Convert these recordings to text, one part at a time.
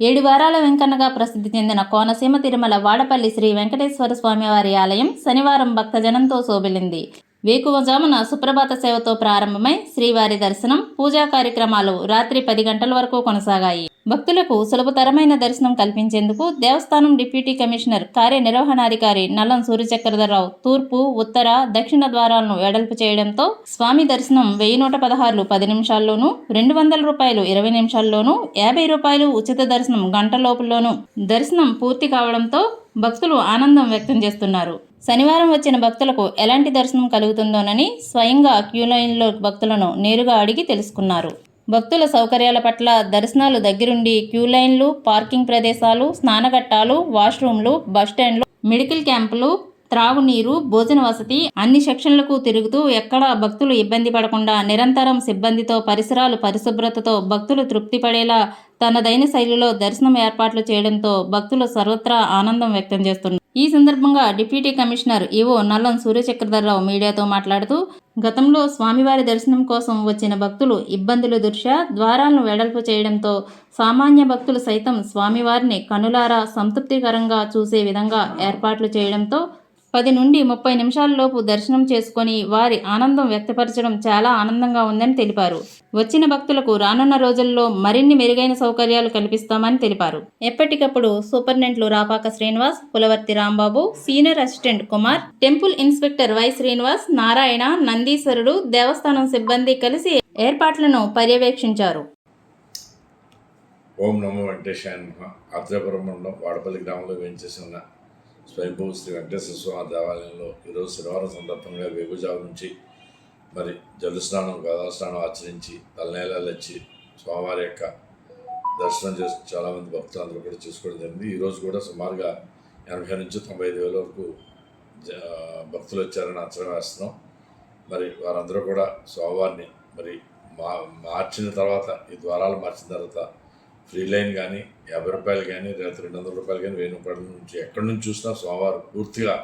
ఏడు వారాల వెంకన్నగా ప్రసిద్ధి చెందిన కోనసీమ తిరుమల వాడపల్లి శ్రీ వెంకటేశ్వర స్వామివారి ఆలయం శనివారం భక్తజనంతో శోభిలింది. వేకువజామున సుప్రభాత సేవతో ప్రారంభమై శ్రీవారి దర్శనం పూజా కార్యక్రమాలు రాత్రి పది గంటల వరకు కొనసాగాయి. భక్తులకు సులభతరమైన దర్శనం కల్పించేందుకు దేవస్థానం డిప్యూటీ కమిషనర్ కార్యనిర్వహణాధికారి నల్లం సూర్యచక్రధరరావు తూర్పు ఉత్తర దక్షిణ ద్వారాలను వెడల్పు చేయడంతో స్వామి దర్శనం వెయ్యి నూట పదహారులు పది నిమిషాల్లోనూ రెండు వందల రూపాయలు ఇరవై నిమిషాల్లోనూ యాభై రూపాయలు ఉచిత దర్శనం గంట లోపులోనూ దర్శనం పూర్తి కావడంతో భక్తులు ఆనందం వ్యక్తం చేస్తున్నారు. శనివారం వచ్చిన భక్తులకు ఎలాంటి దర్శనం కలుగుతుందోనని స్వయంగా క్యూ లైన్లో భక్తులను నేరుగా అడిగి తెలుసుకున్నారు. భక్తుల సౌకర్యాల పట్ల దర్శనాలు దగ్గరుండి క్యూ లైన్లు పార్కింగ్ ప్రదేశాలు స్నానఘట్టాలు వాష్రూమ్లు బస్టాండ్లు మెడికల్ క్యాంపులు త్రాగునీరు భోజన వసతి అన్ని సెక్షన్లకు తిరుగుతూ ఎక్కడా భక్తులు ఇబ్బంది పడకుండా నిరంతరం సిబ్బందితో పరిసరాలు పరిశుభ్రతతో భక్తులు తృప్తి పడేలా తనదైన శైలిలో దర్శనం ఏర్పాట్లు చేయడంతో భక్తులు సర్వత్రా ఆనందం వ్యక్తం చేస్తున్నారు. ఈ సందర్భంగా deputy commissioner EO Nallam Suryachakradhararao మీడియాతో మాట్లాడుతూ గతంలో స్వామివారి దర్శనం కోసం వచ్చిన భక్తులు ఇబ్బందుల దృష్ట్యా ద్వారాలను వెడల్పు చేయడంతో సామాన్య భక్తులు సైతం స్వామివారిని కనులారా సంతృప్తికరంగా చూసే విధంగా ఏర్పాట్లు చేయడంతో పది నుండి ముప్పై నిమిషాలలోపు దర్శనం చేసుకొని వారి ఆనందం వ్యక్తపరచడం చాలా ఆనందంగా ఉందని తెలిపారు. వచ్చిన భక్తులకు రానున్న రోజుల్లో మరిన్ని మెరుగైన సౌకర్యాలు కల్పిస్తామని తెలిపారు. ఎప్పటికప్పుడు సూపరింటెండెంట్లు Rapaka Srinivas Pulavarthi Rambabu senior assistant Kumar temple inspector Y Srinivas Narayana నందీశ్వరుడు దేవస్థానం సిబ్బంది కలిసి ఏర్పాట్లను పర్యవేక్షించారు. ఓం నమో వెంకటేశాయ నమః. మండలం వాడపల్లి గ్రామంలో వేయించేసి ఉన్న స్వయంభూ శ్రీ వెంకటేశ్వర స్వామి దేవాలయంలో ఈరోజు శనివారం సందర్భంగా వేగుజావు నుంచి మరి జలు స్నానం స్నానం ఆచరించి తలనేలాలు వచ్చి స్వామివారి యొక్క దర్శనం చేసి చాలామంది భక్తులందరూ కూడా చేసుకోవడం జరిగింది. ఈరోజు కూడా సుమారుగా ఎనభై నుంచి తొంభై ఐదు వేల వరకు జ- భక్తులు వచ్చారని అంచనా వేస్తున్నాం. మరి వారందరూ కూడా స్వామివారిని మరి మా మార్చిన తర్వాత ఈ ద్వారాలు మార్చిన తర్వాత ఫ్రీ లైన్ కానీ యాభై రూపాయలు కానీ లేకపోతే రెండు వందల రూపాయలు కానీ వెయ్యి రూపాయల నుంచి ఎక్కడి నుంచి చూసినా స్వామివారు పూర్తిగా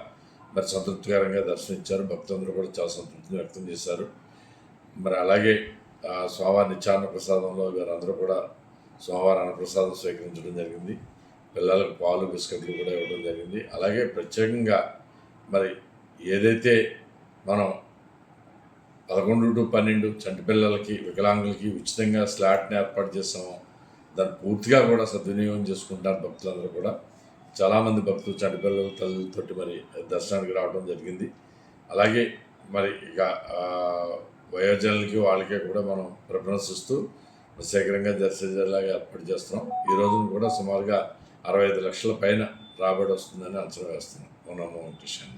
మరి సంతృప్తికరంగా దర్శనించారు భక్తులందరూ కూడా చాలా సంతృప్తిని వ్యక్తం చేశారు. మరి అలాగే ఆ స్వామివారి నిత్యాన్న ప్రసాదంలో వీరందరూ కూడా స్వామివారి అన్నప్రసాదం స్వీకరించడం జరిగింది. పిల్లలకు పాలు బిస్కెట్లు కూడా ఇవ్వడం జరిగింది. అలాగే ప్రత్యేకంగా మరి ఏదైతే మనం పదకొండు టు పన్నెండు చంటి పిల్లలకి వికలాంగులకి ఉచితంగా స్లాట్ని ఏర్పాటు చేస్తామో దాన్ని పూర్తిగా కూడా సద్వినియోగం చేసుకుంటారు భక్తులందరూ కూడా. చాలామంది భక్తులు చనిపిల్లలు తల్లితోటి మరి దర్శనానికి రావడం జరిగింది. అలాగే మరి ఇక వయోజనులకి వాళ్ళకి కూడా మనం ప్రిఫరెన్స్ ఇస్తూ శీఘ్రంగా దర్శించేలాగా ఏర్పాటు చేస్తున్నాం. ఈ రోజున కూడా సుమారుగా అరవై ఐదు లక్షల పైన రాబడి వస్తుందని అంచనా వేస్తున్నాం. మనం వెంకటేశ్వర